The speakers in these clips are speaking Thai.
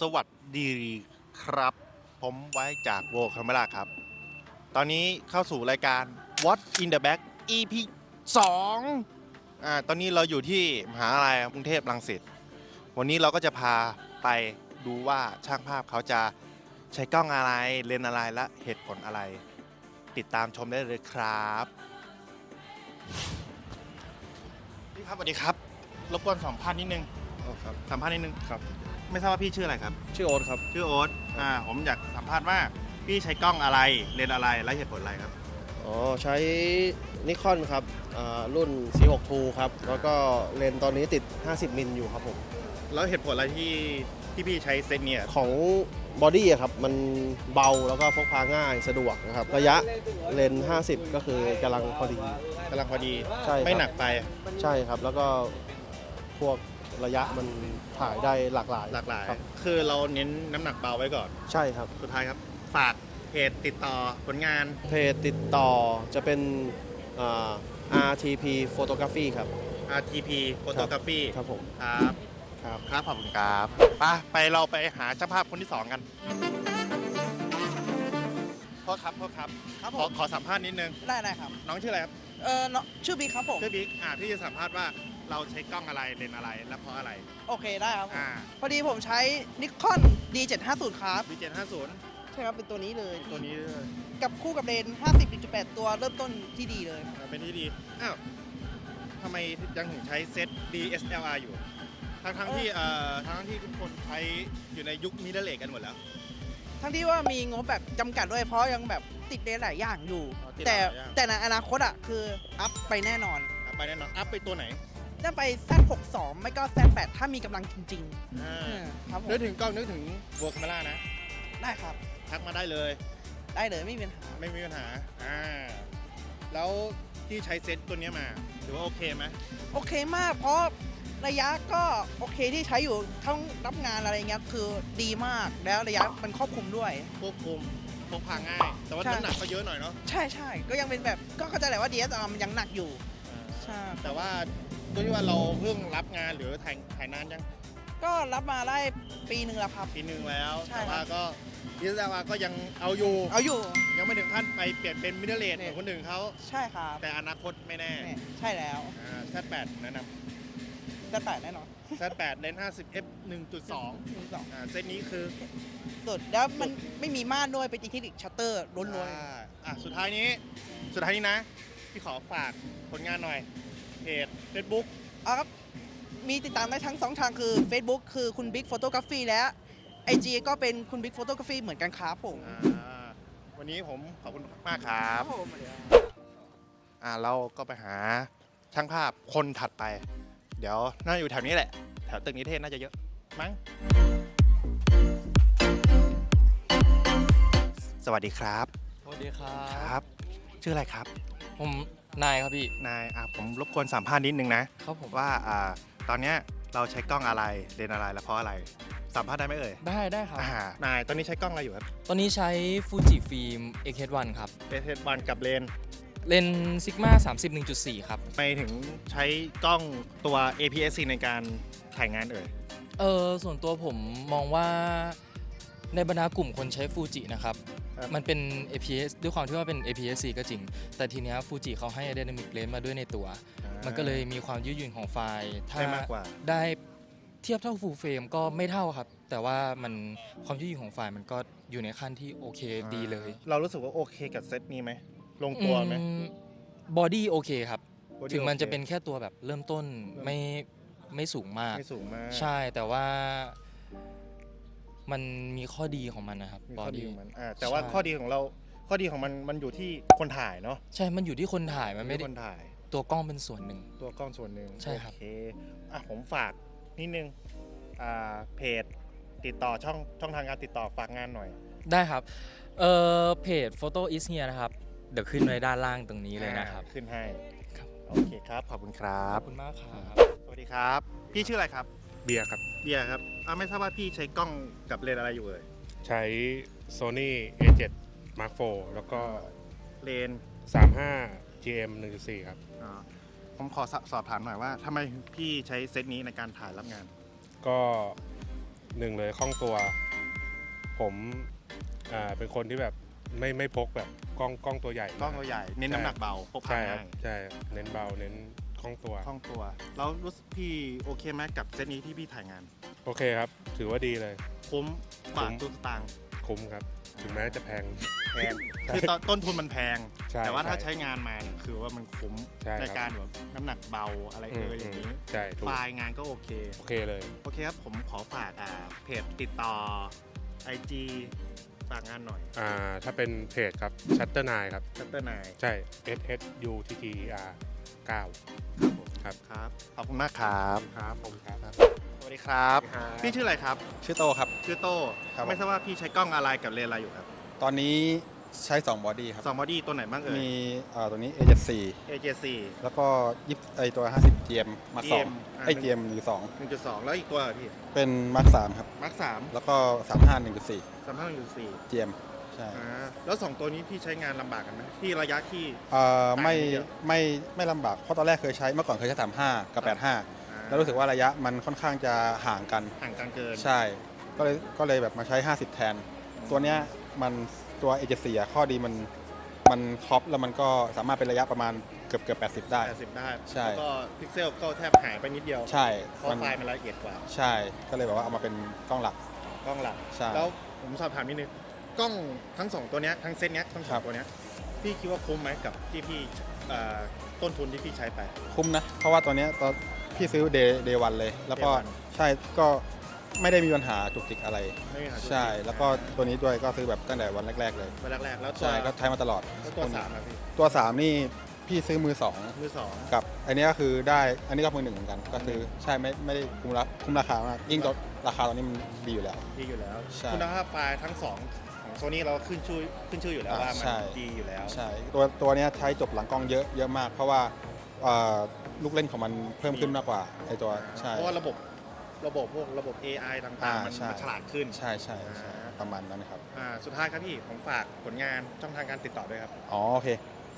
สวัสดีครับ ผมไว้จากโวคาเมล่าครับ ตอนนี้เข้าสู่รายการ What in the Back EP 2อ่าตอนนี้เราอยู่ที่มหาลัยกรุงเทพรังสิตวันนี้เราก็จะพาไปดูว่าช่างภาพเขาจะใช้กล้องอะไรเลนส์อะไรและเหตุผลอะไร ติดตามชมได้เลยครับพี่ครับสวัสดีครับรบกวนสัมภาษณ์นิดนึง ครับ สัมภาษณ์นิดนึงครับ ไม่ทราบว่าพี่ชื่ออะไรครับ ชื่อโอ๊ตครับ ชื่อโอ๊ตอ่าผมอยากสัมภาษณ์ว่าพี่ใช้กล้องอะไรเลนส์อะไรและเหตุผลอะไรครับ อ๋อ ใช้นิคอนครับอ่ารุ่น C6 II ครับ แล้วก็เลนส์ตอนนี้ติด 50 มิลอยู่ครับผม แล้วเหตุผลอะไรที่ที่พี่ใช้เซตเนี่ยของบอดี้อะครับ มันเบาแล้วก็พกพาง่ายสะดวกนะครับ ระยะเลนส์50 ก็คือกำลังพอดี กำลังพอดี ใช่ครับ ไม่หนักไป ใช่ครับ แล้วก็พวก ระยะมันถ่ายได้หลากหลายหลากหลาย ครับคือเราเน้นน้ำหนักเบาไว้ก่อน ใช่ครับ สุดท้ายครับ ฝากเพจติดต่อผลงาน เพจติดต่อจะเป็นอ่า RTP Photography ครับ RTP Photography ครับผม ครับ ครับ ครับขอบคุณครับไปไปเราไปหาเจ้าภาพคนที่สองกันโทษครับโทษครับ ครับขผอมขอสัมภาษณ์นิดนึง ได้ได้ครับ น้องชื่ออะไรครับ เออเนาะชื่อบิ๊กครับผม ชื่อบิ๊กอ่าพี่จะสัมภาษณ์ว่า เราใช้กล้องอะไรเลนส์อะไรและเพราะอะไร โอเคได้ครับ อ่า พอดีผมใช้นิคอน D750 ครับ B750 ใช่ครับ เป็นตัวนี้เลยตัวนี้กับคู่กับเลนส์50.8 ตัวเริ่มต้นที่ดีเลย เป็นที่ดีอ้าวทำไมยังถึงใช้เซต DSLR อยู่ ทั้งทั้งๆที่เอ่อทั้งทั้งที่ทุกคนใช้อยู่ในยุคมิดเดิลเลกันหมดแล้ว ทั้งที่ว่ามีงบแบบจำกัดด้วยเพราะยังแบบติดเลนส์หลายอย่างอยู่ อ๋อติดแต่หลายอย่าง แต่ในอนาคตอะคืออัพไปแน่นอนอะไปแน่นอนอัพไปตัวไหน จะไป Z62 ไม่ก็ Z8 ถ้ามีกำลังจริงอ่าๆเออครับผมนึกถึงกล้องนึกถึงโวคาเมล่านะ ได้ครับ ทักมาได้เลย ได้เลยไม่มีปัญหา ไม่มีปัญหา อ่า แล้วที่ใช้เซตตัวเนี้ยมาถือว่าโอเคไหมโอเคมากเพราะระยะก็โอเคที่ใช้อยู่ทั้งรับงานอะไรเงี้ยคือดีมากแล้วระยะมันครอบคลุมด้วย ควบคุมพกพาง่าย แต่ว่าใช่ น้ำหนักก็เยอะหน่อยเนาะใช่ใช่ก็ยังเป็นแบบก็เข้าใจแหละว่า DSLR มันยังหนักอยู่ใช่ แต่ว่า ด้วยที่ว่าเราเพิ่งรับงานหรือถ่ายถ่ายนานยังก็รับมาได้ปีหนึ่งแล้วครับ ปีหนึ่งแล้วใช่แต่ครับว่าก็ดีเซลก็ยังเอาอยู่ เอาอยู่ ยังไม่ถึงขั้นไปเปลี่ยนเป็นมิดเดิลเลนเนี่ขยองคนอื่นเขาใช่ครับแต่อนาคตไม่แน่เนี่ยใช่แล้วอ่า Z8 แนะนจะแตะแน่นอนำ Z8 เลนส์50 f 1.2หนึ่งสองอ่าเซตนี้คือสุดแล้วมันไม่มีม่านด้วยเป็นอิเล็กทริกชัตเตอร์ล้วนอ่าอะสุดท้ายนี้ สุดท้ายนี้นะ พี่ขอฝากผลงานหน่อย เพจ Facebook ๆเอาครับ มีติดตามได้ทั้งสองทางคือ Facebook คือคุณบิ๊กโฟโตกราฟีและ IG ก็เป็นคุณบิ๊กโฟโตกราฟีเหมือนกันครับผมอ่าวันนี้ผมขอบคุณมากครับผมอ่าเราก็ไปหาช่างภาพคนถัดไป เดี๋ยวน่าอยู่แถวนี้แหละ แถวตึกนิเทศน่าจะเยอะ มั้ง สวัสดีครับ สวัสดีครัครับบชื่ออะไรครับ ผม นายครับพี่ นายอะผมรบกวนสัมภาษณ์นิดนึงนะครับผมว่าอ่าตอนเนี้ยเราใช้กล้องอะไรเลนส์อะไรและเพราะอะไร สัมภาษณ์ได้ไหมเอ่ยได้ได้ครับ อ่านายตอนนี้ใช้กล้องอะไรอยู่ครับตอนนี้ใช้ฟูจิฟิล์ม X1 ครับ เอเทวันกับเลนส์เลนซิกมา30 1.4 ครับ ไปถึงใช้กล้องตัว APS-C ในการถ่ายงานเอ่ย เออส่วนตัวผมมองว่าในบรรดากลุ่มคนใช้ฟูจินะครับครับ มันเป็น APS ด้วยความที่ว่าเป็น APS-C ก็จริง แต่ทีเนี้ฟูจิเขาให้ Dynamic Range มาด้วยในตัว มันก็เลยมีความยืดหยุ่นของไฟล์ถ้าได้มากกว่า ได้เทียบเท่า Full Frame ก็ไม่เท่าครับ แต่ว่ามันความยืดหยุ่นของไฟล์มันก็อยู่ในขั้นที่โอเคดีเลยเรารู้สึกว่าโอเคกับเซตนี้ไหมลงตัวไหม บอดี้โอเคครับ Body ถึงมันโอคจะเป็นแค่ตัวแบบเริ่มต้นไม่ไม่สูงมาก ไม่สูงมาก ใช่แต่ว่า มันมีข้อดีของมันนะครับ มีบอข้อดีดี้ของมันอ่าแต่ว่าใช่ ข้อดีของเราข้อดีของมันมันอยู่ที่คนถ่ายเนาะใช่ มันอยู่ที่คนถ่ายมันไม่ที่ได้คนถ่าย ตัวกล้องเป็นส่วนหนึ่ง ตัวกล้องส่วนหนึ่งใช่ครับ โอเคอะผมฝากนิดนึงอ่าเพจติดต่อช่องช่องทางการติดต่อฝากงานหน่อย ได้ครับ เอ่อเพจ Photo is here นะครับ เดี๋ยวขึ้นไว้ด้านล่างตรงนี้เลยนะครับ อ่าขึ้นให้ครับ โอเคครับ ขอบคุณครัขบ อบคุณมากครับ สวัสดีครับ พี่ชื่ออะไรครับ เบียร์ครับ เบียร์ครับอ่าไม่ทราบว่าพี่ใช้กล้องกับเลนส์อะไรอยู่เอ่ยใช้ Sony A7 Mark IV แล้วก็ เลนส์35 GM 1.4 ครับ อ่าผมขอสสอบถามหน่อยว่าทำไมพี่ใช้เซตนี้ในการถ่ายรับงาน ก็หนึ่งเลยคล่องตัว ผมอ่าเป็นคนที่แบบไม่ไม่พกแบบกล้องกล้องตัวใหญ่กล้องตัวใหญ่ เน้นน้ำหนักเบาพกพาใช่ครัง่าบยใช่เน้นเบาเน้น คล่องตัว คล่องตัว แล้วรู้สึกพี่โอเคไหมกับเซตนี้ที่พี่ถ่ายงาน โอเคครับ ถือว่าดีเลย คุ้มกว่าคุ้มตุกตางค์คุ้มครับ ถึงแม้จะแพง แพงคือตอนต้นทุนมันแพง ใช่แต่ว่าถ้าใช่ใช้งานมาเนี่ยคือว่ามันคุ้มใช่ครับ ในการแบบน้ำหนักเบาอะไรอืเอมออย่างนี้อืมใช่ถูกไฟล์งานก็โอเค โอเคเลย โอเคครับ ผมขอฝากอ่าเพจติดต่อ IG ฝากงานหน่อยอ่า ถ้าเป็นเพจครับ Shutter 9ครับ ชัตเตอร์นาย ใช่ S S U T T E R 9ครับผมครับ ครับขอบคุณมากครับครับผมครับสวัสดีครับ พี่ชื่ออะไรครับ ชื่อโตครับ ชื่อโต้ครับ ไม่ทราบว่าพี่ใช้กล้องอะไรกับเลนส์อะไรอยู่ครับตอนนี้ใช้ 2 บอดี้ครับ สองบอดี้ตัวไหนบ้างเอ่ย มีเอ่อตัวนี้ A74 AJ4 แล้วก็ยิบไอตัว 50 GM มาสอง GM อ่า ไอ GM อยู่สอง1.2 แล้วอีกตัวอะพี่เป็นมาร์คสามครับ มาร์คสามแล้วก็ 35 1.4 สามห้าหนึ่งจุดสี่ GM ใช่ อ่าแล้วสองตัวนี้พี่ใช้งานลำบากกันไหมที่ระยะที่ เอ่อไม่ต่างกันเยอะ ไม่ไม่ลำบาก เพราะตอนแรกเคยใช้เมื่อก่อนเคยใช้ 35 กับ อ่า85 แล้วรู้สึกว่าระยะมันค่อนข้างจะห่างกัน ห่างกันเกิน ใช่ ก็เลยก็เลยแบบมาใช้ 50 แทน ตัวเนี้ยมันตัว A74 อะข้อดีมันมันครอปแล้วมันก็สามารถเป็นระยะประมาณเกือบเกือบ80 ได้ 80 ได้ ใช่ แล้วก็พิกเซลก็แทบหายไปนิดเดียวใช่เพราะไฟล์มันละเอียดกว่าใช่ ก็เลยแบบว่าเอามาเป็นกล้องหลัก กล้องหลัก ใช่ แล้วผมสอบถามนิดนึง กล้องทั้งสองตัวเนี้ยทั้งเซตเนี้ยทั้งสครัองบตัวเนี้ยพี่คิดว่าคุ้มไหมกับที่พี่เอ่อต้นทุนที่พี่ใช้ไป คุ้มนะ เพราะว่าตัวเนี้ยตอนพี่ซื้อเดย์เดย์วันเลย แล้วก็ Day one ใช่ก็ไม่ได้มีปัญหาจุกจิกอะไร ไม่มีปัญหาใช่ แล้วก็ตัวนี้ด้วยก็ซื้อแบบตั้งแต่วันแรก ๆ เลย วันแรกๆแล้วตัวใช่ก็ใช้มาตลอด แล้วตัวสามอะพี่ตัวสามนี่พี่ซื้อมือสองมือสองกับ อันนี้ก็คือได้อันนี้ก็มือหนึ่งเหมือนกัน ก็คือใช่ไม่ไม่ได้คุ้มราคุ้มราคามากยิ่งตัวราคาตอนนี้มันดีอยู่แล้ว ดีอยู่แล้ว ใช่ คุณภาพไฟล์ทั้งสองของ โซนี่เราขึ้นชื่อขึ้นชื่ออยู่แล้วอ่าว่ามันใช่ ดีอยู่แล้ว ใช่ตัวตัวเนี้ยใช้จบหลังกล้องเยอะเยอะมาก เพราะว่าเอ่อลูกเล่นของมันเพิ่มขึ้นมากกว่าไอตัวใช่ เพราะว่าระบบระบบพวกระบบ AI ต่างอ่าๆมันใช่ มันฉลาดขึ้น ใช่ใช่ใช่อ่าประมาณนั้นครับ อ่าสุดท้ายครับพี่ ผมฝากผลงานช่องทางการติดต่อด้วยครับ อ๋อโอเค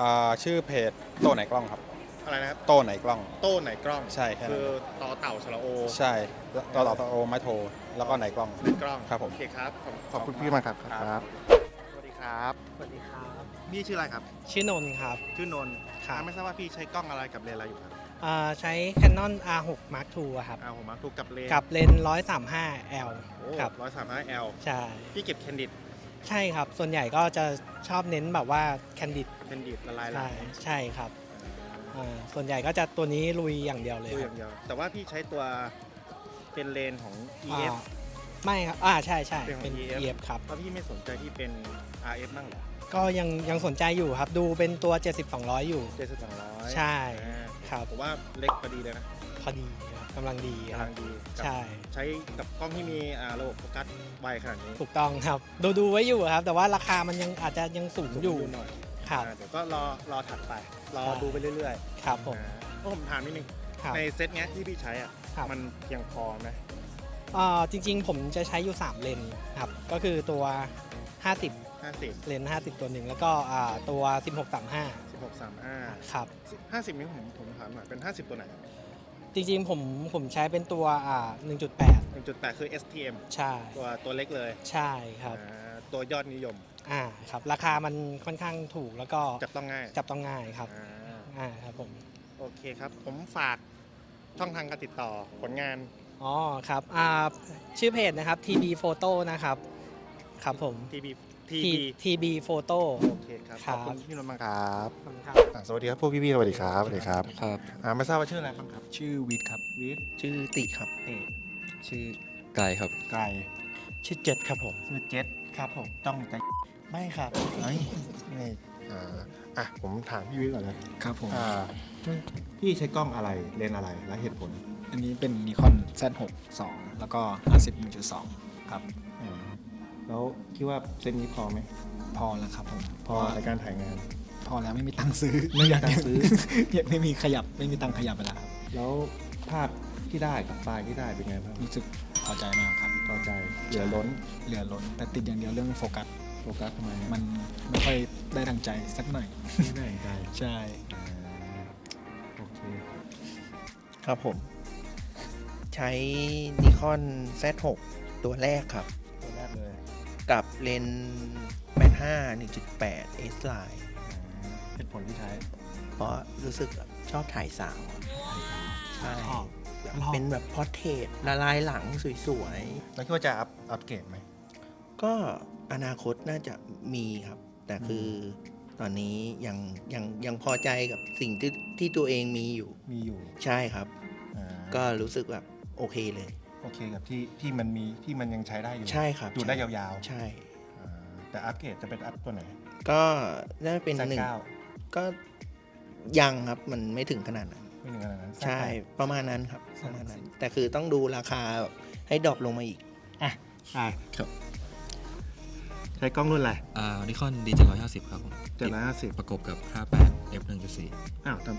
อ่าชื่อเพจโต้ไหนกล้องครับ อะไรนะครับ โต้ไหนกล้อง โต้ไหนกล้อง ใช่แค่นั้น คือต่อเต่าสระโอ ใช่ต่อต่อต่อโอไม้โทร แล้วก็ไหนกล้องไหนกล้องครับผมโอเคครับขอบขอบคุณครับพี่มากครับครับสวัสดีครับสวัสดีครับพี่ชื่ออะไรครับ ชื่อนนท์ครับ ชื่อนนท์ครับอ่าไม่ทราบว่าพี่ใช้กล้องอะไรกับเลนส์อะไรอยู่ครับอ่าใช้ Canon R6 Mark II อะครับอ่าผมมาถูกกับเลนส์กับเลนส์ 135L โอ้ครับร้อยสามห้า L ใช่พี่เก็บแคนดิดใช่ครับ ส่วนใหญ่ก็จะชอบเน้นแบบว่า Candid แคนดิดละลายไหลใช่ใช่ครับอ่าส่วนใหญ่ก็จะตัวนี้ลุยอย่างเดียวเลยดูคอรับย่างเดียว แต่ว่าพี่ใช้ตัว เป็นเลนส์ของอ่า EF ไม่ครับอ่าใช่ใช่เป็นของเป็น EF EF ครับเพราะพี่ไม่สนใจที่เป็น RF บ้างเหรอก็ยังยังสนใจอยู่ครับดูเป็นตัว 70-200 อยู่ เจ็ดสิบสองร้อยใช่ ครับผมว่าเล็กพอดีเลยนะพอดีครับกำลังดีคกำรัลับงดีกับใช่ ใช้กับกล้องที่มีอ่าระบบโฟกัสไวขนาดนี้ถูกต้องครับ ดูดูไว้อยู่ครับ แต่ว่าราคามันยังอาจจะยังสูงอยู่สูงหน่อยครับ อ่าเดี๋ยวก็รอรอถัดไป รอใช่ ดูไปเรื่อยครับๆผม อ่าก็ผมถามนิดนึง ครับ ในเซตเนี้ยที่พี่ใช้อะครับ มันเพียงพอไหมอ่าจริงๆ ผมจะใช้อยู่ 3 เลนส์ครับ ก็คือตัว 50 ห้าสิบเลนส์50 ตัวหนึ่ง แล้วก็อ่าตัว 1635 สิบหกสามห้าครับ ห้าสิบนี้ผมผมถามหน่อยเป็นห้าสิบตัวไหนจริงๆ ผมผมใช้เป็นตัวอ่า1.8หนึ่งจุดแปดคือ STM ใช่ ตัวตัวเล็กเลยใช่ครับ อ่าตัวยอดนิยมอ่าครับ ราคามันค่อนข้างถูกแล้วก็จับต้องง่ายจับต้องง่ายครับอ่าอ่าครับผม โอเคครับ ผมฝากช่องทางการติดต่อผลงาน อ๋อครับอ่าชื่อเพจนะครับ TB Photo นะครับ ครับผม TB T- TB TB Photo โอเคครับครัขอบบคุณพี่นนท์มากครับขอบคุณครับอ่าสวัสดีครับพวกพี่ๆสวัสดีครับสวัสดีครับครับอ่าไม่ทราบว่าชื่ออะไรบ้างครับ ชื่อวิทย์ครับวิทย์ชื่อติครับเอชื่อไก่ครับไก่ชื่อเจ็ดครับผม ชื่อเจ็ดครับผมต้องใจไม่ครับเฮ้ยนี่อ่าอะผมถามพี่วิทย์ก่อนเลยครับผม อ่า พี่ใช้กล้องอะไรเลนส์อะไรและเหตุผลอันนี้เป็นนิคอน Z6 2 แล้วก็50 1.2 ครับ อ่าแล้วคิดว่าเซตนี้พอไหมพอแล้วครับผมพอในการถ่ายงาน พอแล้วไม่มีตังค์ซื้อไม่มีตังค์ซื้อ ยังไม่มีขยับไม่มีตังค์ขยับไปแล้วครับแล้วภาพที่ได้กับไฟล์ที่ได้เป็นไงบ้างรู้สึกพอใจมากครับ พอใจเหลือล้นเหลือล้น แต่ติดอย่างเดียวเรื่องโฟกัส โฟกัสทำไมมันไม่ค่อยได้ดังใจสักหน่อยไม่ได้ใจ ใช่ ครับผม ใช้ Nikon Z6 ตัวแรกครับ ตัวแรกเลย กับเลนส์แมน5 1.8 S Line เหตุผลที่ใช้ เพราะรู้สึกชอบถ่ายสาวใช่ชอบแบบชอบ เป็นแบบพอร์เทรตละลายหลังสวยแล้วคิดว่าจะอัพอัปเกรดไหม ๆ ก็อนาคตน่าจะมีครับ แต่คือ ตอนนี้ยังยังยังพอใจกับสิ่งที่ที่ตัวเองมีอยู่ มีอยู่ใช่ครับ อ่าก็รู้สึกแบบโอเคเลย โอเคกับที่ที่มันมีที่มันยังใช้ได้อยู่ใช่ครับอยู่ได้ใช่ยาวใช่ ๆอ่าแต่อัปเกรดจะเป็นอัพตัวไหนก็น่าจะเป็นหนึ่ง Z9 ก็ยังครับมันไม่ถึงขนาดนั้น ไม่ถึงขนาดนั้นใช่ Z8 ประมาณนั้นครับประมาณนั้น แต่คือต้องดูราคาแบบให้ดรอปลงมาอีก อะ ใช่ครับใช้กล้องรุ่นอะไร อ่านิคอน D 7 5 0ครับผมเจ็ดร้อยห้าสิบประกบกับ58 f 1.4อ้าวแต่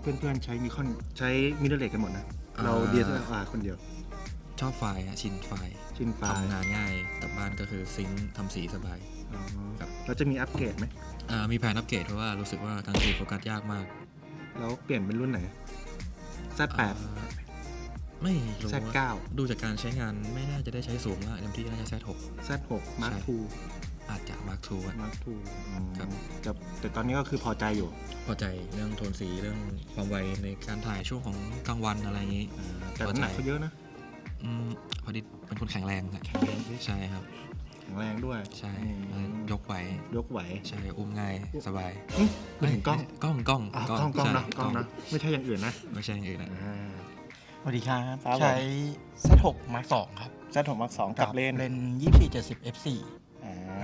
เพื่อนเพื่อนๆใช้นิคอนใช้มิเรเลกกันหมดนะอ่าเรา DSLR คนเดียว ชอบไฟล์อะชินไฟล์ชินไฟล์ทำงานง่ายกลับบ้านก็คือซิงค์ทำสีสบาย อ๋อครับแล้วจะมีอัปเกรดไหม อ่ามีแผนอัปเกรดเพราะว่ารู้สึกว่าทางสีโฟกัสยากมากแล้วเปลี่ยนเป็นรุ่นไหน Z8 อ่าไม่รู้ Z9 ดูจากการใช้งานไม่น่าจะได้ใช้สูงมากเต็มที่น่าจะ Z6 Z6 Mark ใช่ II อาจจะ Mark II อะ Mark II อืมครับแต่แต่ตอนนี้ก็คือพอใจอยู่ พอใจเรื่องโทนสีเรื่องความไวในการถ่ายช่วงของกลางวันอะไรอย่างนี้อ่าแต่น้ำหนักเขาเยอะนะอืมพอดีเป็นคนแข็งแรงครับแข็งแรงดิใช่ครับ แข็งแรงด้วยใช่อืมยกไหวยกไหวใช่อุ้มง่ายสบายอื้อพูดถึงกล้องกล้องกล้องอะกล้องกล้องใช่นะกล้องนะไม่ใช่อย่างอื่นนะไม่ใช่อย่างอื่นนะอ่าสวัสดีครับครับผมใช้ Z6 Mark 2ครับ Z6 Mark II กับเลนเลน2470 f4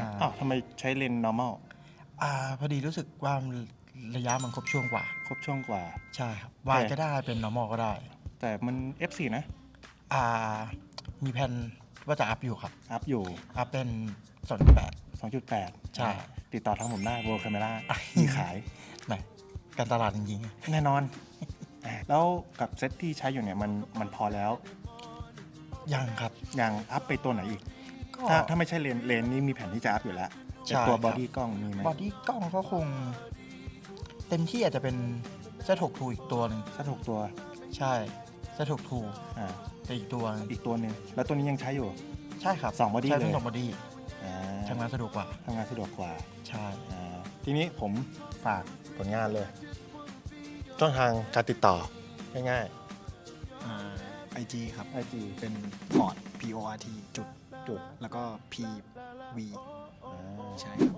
อ่าอ่าอ้าวทำไมใช้เลน normal อ่าพอดีรู้สึกว่าระยะมันครบช่วงกว่า ครบช่วงกว่า ใช่ครับวายก็ได้เป็น normal ก็ได้ แต่มัน F4 นะ อ่า มีแผนว่าจะอัพอยู่ครับ อัพอยู่อัพเป็น 2.8 2.8 ใช่ ติดต่อทางผมได้ World Camera มีขายแหมการตลาดจริงแน่นอนอ่าแล้วกับเซตที่ใช้อยู่เนี่ยมันมันพอแล้วๆยังครับ ยังอัพไปตัวไหนอีกก็ ถ้าถ้าไม่ใช่เลนเลนนี่มีแผนที่จะอัพอยู่แล้วแต่ใช่ตัวครับบอดี้กล้องมีไหมบอดี้กล้องก็คง เต็มที่อาจจะเป็น Z6 Two อีกตัวหนึ่งสักหกตัว ใช่ Z6 Two อ่าแต่อีกตัวหนึ่งอีกตัวหนึ่งแล้วตัวนี้ยังใช้อยู่ ใช่ครับสอง body ใช้เป็นเลยสองบอดี้อ่าทำงานสะดวกกว่าทำงานสะดวกกว่า ใช่อ่าทีนี้ผมฝากผลงานเลยช่องทางการติดต่อ ง่ายไอจีครับๆ IG เป็น port p o r t จุด จุดแล้วก็ p v อ่าใช่ครับ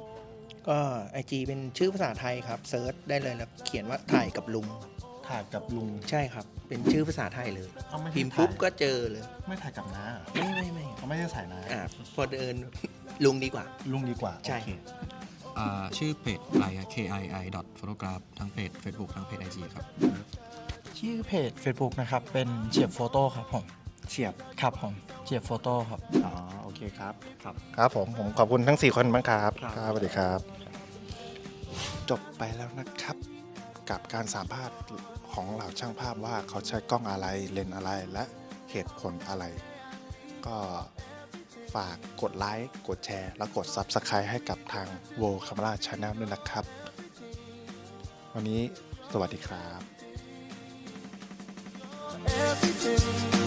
ก็ไอจีเป็นชื่อภาษาไทยครับเซิร์ชได้เลยแล้วเขียนว่าถ่ายกับลุง ถ่ายกับลุง ใช่ครับ เป็นชื่อภาษาไทยเลยเอาไม่พิมพ์ถ่ายปุ๊บก็เจอเลย ไม่ถ่ายกับน้าไม่ไม่ไม่เขาไม่ได้ใส่น้าอ่าพอเดิน ลุงดีกว่า ลุงดีกว่าใช่ โอเคอ่าชื่อเพจไลน์ k i i dot photograph ทั้งเพจ Facebook ทั้งเพจ IG ครับ ชื่อเพจ Facebook นะครับ เป็นเฉียบโฟโต้ครับผม เฉียบครับผม เจียบโฟโต้ครับ อ๋อโอเคครับครับ ครับผมผมขอบคุณทั้ง 4 คนบ้างครับ ครับสวัสดีครับ จบไปแล้วนะครับ กับการสัมภาษณ์ของเหล่าช่างภาพว่าเขาใช้กล้องอะไรเลนส์อะไรและเหตุผลอะไร ก็ฝากกดไลค์กดแชร์ และกด Subscribe ให้กับทาง World Camera Channel ด้วยนะครับ วันนี้สวัสดีครับ everything.